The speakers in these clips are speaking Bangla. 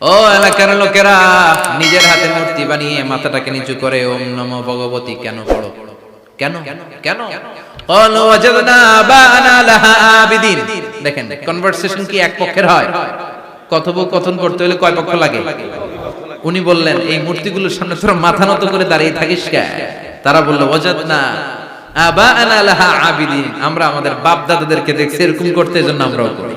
ও এলাকার লোকেরা নিজের হাতে মূর্তি বানিয়ে মাথাটাকে নিচু করে ওম নমো ভগবতী কেন পড়ো কেন কেন قالوا وجدنا آباءنا لها عابدين দেখেন কনভারসেশন কি এক পক্ষের হয় কথোপকথন করতে হলে কয় পক্ষ লাগে উনি বললেন এই মূর্তিগুলোর সামনে তোরা মাথা নত করে দাঁড়িয়ে থাকিস কে তারা বললো ওয়াজাদনা আবাআনা লাহা আবিদিন আমরা আমাদের বাপ দাদাদেরকে দেখছি এরকম করতে এজন্য আমরাও করি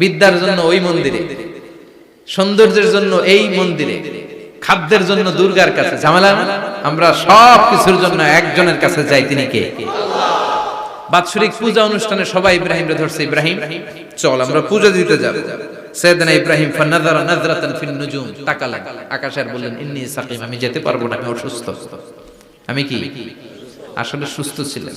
বিদ্যার জন্য ওই মন্দিরে, সৌন্দর্যের জন্য এই মন্দিরে, খাদ্যের জন্য দুর্গার কাছে। ঝামেলা? আমরা সব কিছুর জন্য একজনের কাছে যাই, তিনি কে? বাৎসরিক পূজা অনুষ্ঠানে সবাই ইব্রাহিম রে ধরছে, ইব্রাহিম, চল, আমরা পূজা দিতে যাব। সাইয়েদনা ইব্রাহিম, ফানাযারা নাযরাতান ফিন নুজুম। তাকালেন আকাশের বললেন, ইন্নী সাকিম, আমি যেতে পারব না, আমি অসুস্থ। আমি কি? আসলে সুস্থ ছিলাম।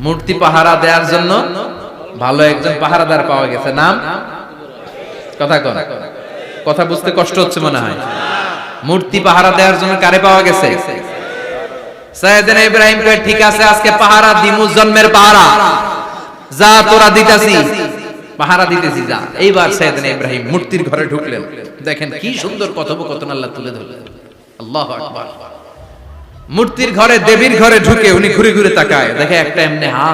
মূর্তি পাহারা দেওয়ার জন্য ভালো একজন পাহারাদার পাওয়া গেছে। নাম? কথা কথা বুঝতে কষ্ট হচ্ছে মনে হয়। মূর্তি পাহারা দেওয়ার জন্য কারে পাওয়া গেছে? ইব্রাহিম ঠিক আছে, আজকে পাহারা দিমু জন্মের পাহারা। যা তোরা দিতাছি। পাহারা দিতেছি, যা। এইবার সাইয়েদনা ইব্রাহিম মূর্তির ঘরে ঢুকলেন। দেখেন কি সুন্দর কথোপকথন আল্লাহ তুলে ধরলেন। আল্লাহু মূর্তির ঘরে, দেবীর ঘরে ঢুকে উনি ঘুরে ঘুরে তাকায়। দেখে একটা এমনি হা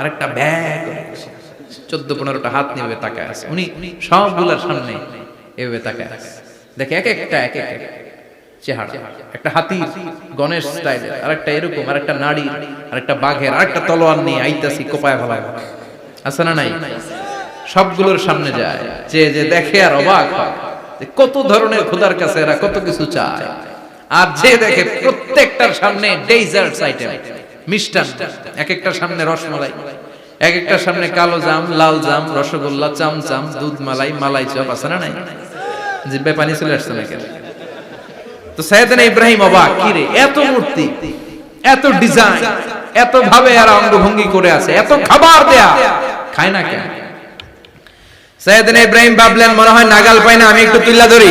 আরেকটা ব্যাগ চোদ্দ, পনেরোটা হাত নিয়ে তাকায় আছে। উনি সবগুলার সামনে এভাবে তাকায় আছে। দেখে এক একটা, এক এক চেহারা। একটা হাতি, গণেশ স্টাইলের আরেকটা এরকম, আরেকটা নারী, আরেকটা বাঘের, আরেকটা তলোয়ার নিয়ে আইতাছি, কোপায় ভালায় আছে না নাই? সবগুলোর সামনে যায়। যে যে দেখে আর অবাক কত ধরনের খোদার কাছে এরা কত কিছু চায়। আর যে দেখে প্রত্যেকটার সামনে ডেজার্টস আইটেম। মিষ্টান্ন। এক একটার সামনে রসমালাই। এক একটার সামনে কালো জাম, লাল জাম, রসগোল্লা, চামচাম, দুধ মালাই মালাই চপ, আছে না নাই? জিব্বায় পানি চলে আসছে না কেন তো সাইয়েদনা ইব্রাহিম অবাক, কি রে, এত মূর্তি, এত ডিজাইন এত ভাবে আর অঙ্গভঙ্গি করে আছে, এত খাবার দেয়া, খায় না কেন? সাইয়েদনা ইব্রাহিম ভাবলেন, মনে হয় নাগাল পাই না, আমি একটু তুল্লা ধরি।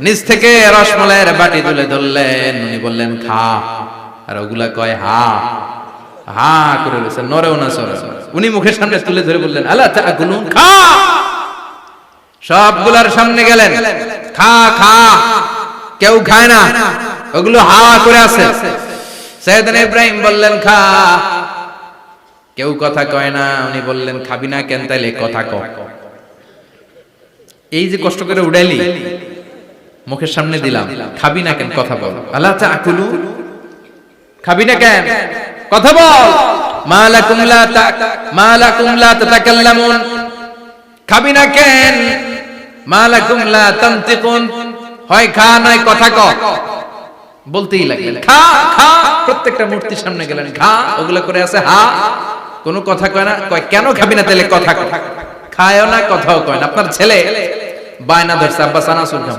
নিচ থেকে রসমলাইয়ের বাটি তুলে ধরলেন। উনি বললেন, খা। আর ওগুলা কয়, হা। হা, করে বলেছে নরেও না, সরে উনি মুখের সামনে তুলে ধরে বললেন আল্লাহ তাকুলু? খা। সবগুলার সামনে গেলেন। খা খা। কেউ খায় না? ওগুলো হা করে আছে। সৈয়দনা ইব্রাহিম বললেন, খা। কেউ কথা কয় না? উনি বললেন, খাবি না কেন তাইলে কথা ক। এই যে কষ্ট করে উড়াইলি মুখের সামনে দিলাম। খাবি না কেন? কথা বল। আল্লাহ তাকুলু খাবি না কেন? কথা বল। মালাকুম লা তা মালাকুম লা তাতাকাল্লামুন। খাবি না কেন? মালাকুম লা তানতিকুন। হয় খা নয় কথা ক। বলতেই লাগলেন খা খা। প্রত্যেকটা মূর্তির সামনে গেলেন। খা ওগুলো করে আছে হা। কোনো কথা কয় না? কয় কেন খাবি না তাহলে কথা খায়ও না কথাও কয় না। আপনার ছেলে বায়না ধরছে আব্বা চানাচুর খাব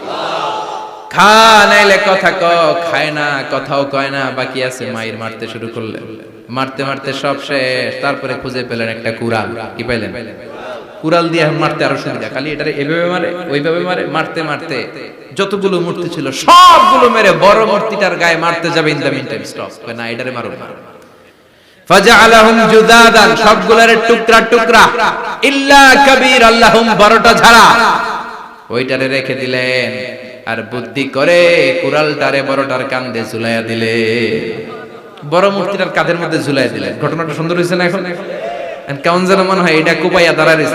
খা, নাইলে কথা ক, খায় না, কথাও কয় না, বাকি আছে মায়ের মারতে শুরু করলেন মারতে মারতে সব শেষ, তারপরে খুঁজে পেলেন একটা কুরাল কি পাইলেন? কুরাল দিয়ে মারতে আরও সুবিধা, খালি এভাবে মারে, ওইভাবে মারে, মারতে মারতে। যতগুলো মূর্তি ছিল, সবগুলো মেরে বড় মূর্তিটার গায়ে মারতে যাবে ইন না, এটারে মারো টুকরা টুকরা। ইল্লা কবির আল্লাহুম বড়টা ছাড়া ওইটারে রেখে দিলেন। আর বুদ্ধি করে কুরালটারে বড়টার কান্দে ঝুলাইয়া দিলে। বড় মূর্তিটার কাঁধের মধ্যে ঝুলাইয়া দিলেন ঘটনাটা সুন্দর হয়েছে না এখন? কেমন যেন মনে হয় এটা কুপাইয়া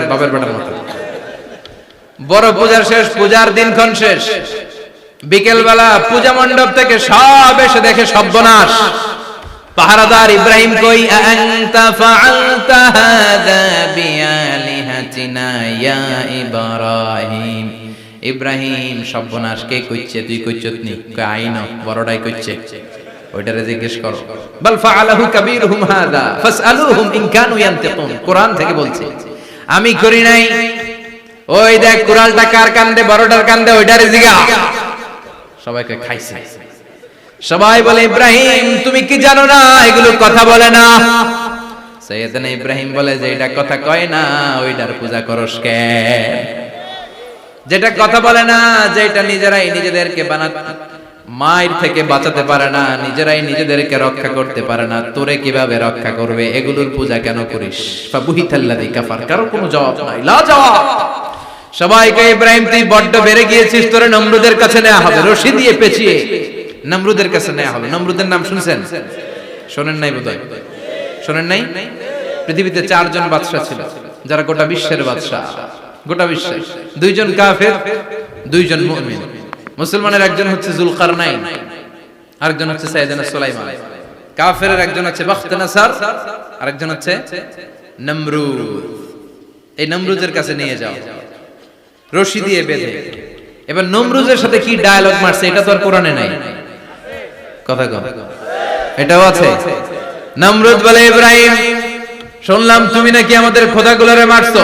বাবার বেটার মতো। বড় পূজার শেষ, পূজার দিনক্ষণ শেষ। বিকেল বেলা পূজা মণ্ডপ থেকে সব এসে দেখে সর্বনাশ। পাহারাদার ইব্রাহিম কই আনতা বিআলিহাতিনা ইয়া ইব্রাহিম? ইব্রাহিম, সর্বনাশ, কে কইছে তুই কইছত নি? কই আইন বড়টাই কইছে ওইটারে জিজ্ঞেস করো। বল ফাআলাহু কাবীরুহুম হাদা, ফাসআলুহুম ইন কানু ইয়ান্তিকুন। কোরআন থেকে বলছে, আমি করি নাই। ওই দেখ, কুরালটা কার কান্দে, বড়টার কান্দে, ওইটারে জিগা। সবাইকে খাইছে। সবাই বলে, ইব্রাহিম, তুমি কি জানো না? এগুলো কথা বলে না। সৈয়দনা ইব্রাহিম বলে যে, এটা কথা কয় না, ওইটার পূজা করস কেন যেটা কথা বলে না যে এটা নিজেরাই নিজেদেরকে বানাতে, মায়ের থেকে বাঁচাতে পারে না, নিজেরাই নিজেদেরকে রক্ষা করতে পারে না, তোরে কীভাবে রক্ষা করবে, এগুলোর পূজা কেন করিস? কারও কোনো জবাব নাই লা জবাব সবাইকে ইব্রাহিম, তুই বড্ড বেড়ে গিয়েছিস, তোরে নমরুদের কাছে নেওয়া হবে, রশি দিয়ে পেঁচিয়ে। নমরুদের কাছে নেওয়া হবে, নমরুদের নাম শুনছেন? শোনেন নাই বোধহয়? শোনেন নাই? পৃথিবীতে চারজন বাদশা ছিল, যারা গোটা বিশ্বের বাদশা গোটা বিশ্বের দুইজন কাফের, দুইজন মুমিন। মুসলমানের একজন হচ্ছে জুলকারনাইন, আরেকজন হচ্ছে সাইয়েদনা সুলাইমান। কাফেরের একজন হচ্ছে বাখতানাসার, আরেকজন হচ্ছে নমরুদ। এই নমরুদের কাছে নিয়ে যাও। রশি দিয়ে বেঁধে। এবার নমরুজের সাথে কি ডায়ালগ মারছে, এটা তো আর কোরআনে নাই। কথা কম এটাও আছে। নমরুদ বলে, ইব্রাহিম, শুনলাম তুমি নাকি আমাদের খোদাগুলোরে মারছো।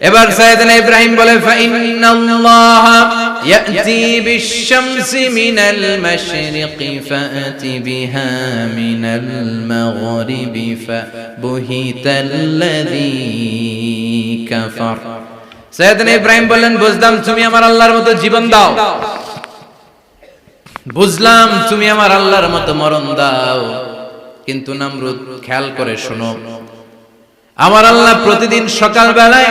এবার সাইয়েদনা ইব্রাহিম বলে, ফাইন্নাল্লাহ ইয়াতি বিশ-শামসি মিনাল ফাআতি বিহা মিনাল ফাবুহিতাল্লাযী কাফার। ইব্রাহিম বললেন, বুঝলাম তুমি আমার আল্লাহর মতো জীবন দাও। বুঝলাম তুমি আমার আল্লাহর মতো মরণ দাও। কিন্তু নামরুদ খেয়াল করে শোনো, আমার আল্লাহ প্রতিদিন সকাল বেলায়